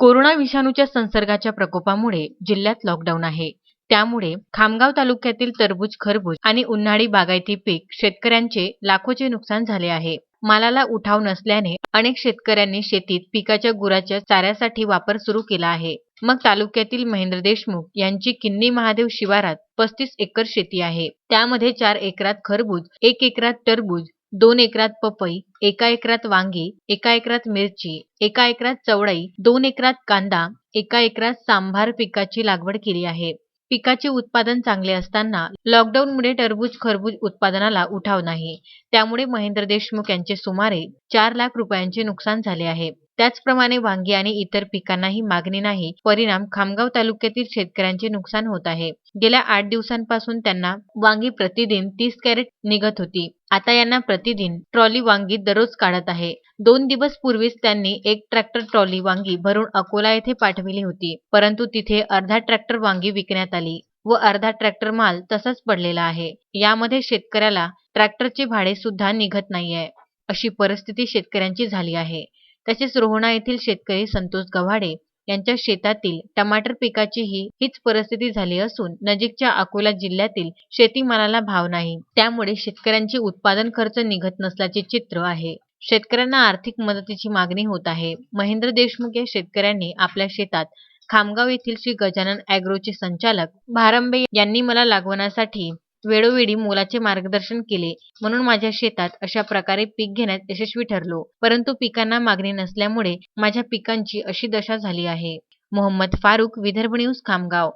Corona विषाणूच्या संसर्गाच्या प्रकोपामुळे जिल्ह्यात लॉकडाऊन आहे. त्यामुळे खामगाव तालुक्यातील टरबूज खरबूज आणि उन्हाळी बागायती पीक शेतकऱ्यांचे लाखोचे नुकसान झाले आहे. मालाला उठाव नसल्याने अनेक शेतकऱ्यांनी शेतीत पिकाच्या गुराच्या चाऱ्यासाठी वापर सुरू केला आहे. मग तालुक्यातील महेंद्र देशमुख यांची किन्नी महादेव शिवारात पस्तीस एकर शेती आहे. त्यामध्ये चार एकरात खरबूज एक एकरात टरबूज दोन एकरात पपई एका एकरात वांगी एका एकरात मिरची एका एकरात चवळी दोन एकरात कांदा एका एकरात सांभार पिकाची लागवड केली आहे. पिकाचे उत्पादन चांगले असताना लॉकडाऊनमुळे टरबूज खरबूज उत्पादनाला उठाव नाही. त्यामुळे महेंद्र देशमुख यांचे सुमारे चार लाख रुपयांचे नुकसान झाले आहे. त्याचप्रमाणे वांगी आणि इतर पिकांनाही मागणी नाही. परिणाम खामगाव तालुक्यातील शेतकऱ्यांचे नुकसान होत आहे. गेल्या आठ दिवसांपासून त्यांना वांगी प्रतिदिन तीस कॅरेट निघत होती. आता यांना प्रतिदिन ट्रॉली वांगी दररोज काढत आहे. दोन दिवस पूर्वीच त्यांनी एक ट्रॅक्टर ट्रॉली वांगी भरून अकोला येथे पाठविली होती. परंतु तिथे अर्धा ट्रॅक्टर वांगी विकण्यात आली व अर्धा ट्रॅक्टर माल तसाच पडलेला आहे. यामध्ये शेतकऱ्याला ट्रॅक्टरचे भाडे सुद्धा निघत नाहीये. अशी परिस्थिती शेतकऱ्यांची झाली आहे. तसेच रोहणा येथील शेतकरी संतोष गव्हाडे यांच्या शेतातील टमाटर पिकाचीही हीच परिस्थिती झाली असून नजीकच्या अकोला जिल्ह्यातील शेतीमालाला भाव नाही. त्यामुळे शेतकऱ्यांचे उत्पादन खर्च निघत नसल्याचे चित्र आहे. शेतकऱ्यांना आर्थिक मदतीची मागणी होत आहे. महेंद्र देशमुख या शेतकऱ्यांनी आपल्या शेतात खामगाव येथील श्री गजानन अॅग्रोचे संचालक भारंबे यांनी मला लागवणासाठी वेळोवेळी मोलाचे मार्गदर्शन केले. म्हणून माझ्या शेतात अशा प्रकारे पीक घेण्यात यशस्वी ठरलो. परंतु पिकांना मागणी नसल्यामुळे माझ्या पिकांची अशी दशा झाली आहे. मोहम्मद फारुक विदर्भ न्यूज खामगाव.